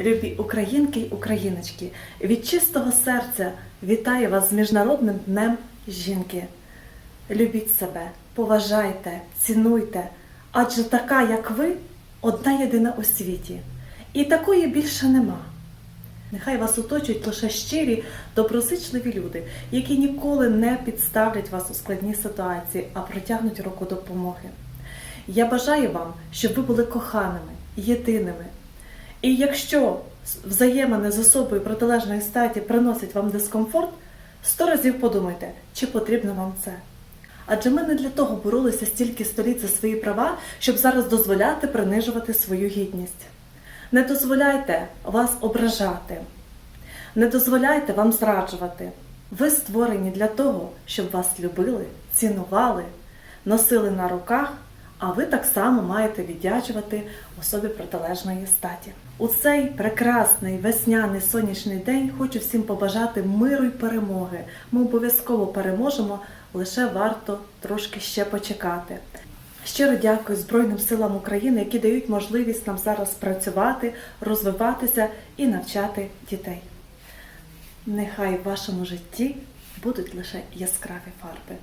Любі українки й україночки, від чистого серця вітаю вас з Міжнародним днем жінки. Любіть себе, поважайте, цінуйте, адже така, як ви, одна єдина у світі. І такої більше нема. Нехай вас оточують лише щирі, доброзичливі люди, які ніколи не підставлять вас у складні ситуації, а протягнуть руку допомоги. Я бажаю вам, щоб ви були коханими, єдиними. І якщо взаємини з особою протилежної статі приносять вам дискомфорт, сто разів подумайте, чи потрібно вам це. Адже ми не для того боролися стільки століть за свої права, щоб зараз дозволяти принижувати свою гідність. Не дозволяйте вас ображати, не дозволяйте вам зраджувати. Ви створені для того, щоб вас любили, цінували, носили на руках, а ви так само маєте віддячувати особі протилежної статі. У цей прекрасний весняний сонячний день хочу всім побажати миру й перемоги. Ми обов'язково переможемо, лише варто трошки ще почекати. Щиро дякую Збройним силам України, які дають можливість нам зараз працювати, розвиватися і навчати дітей. Нехай в вашому житті будуть лише яскраві фарби.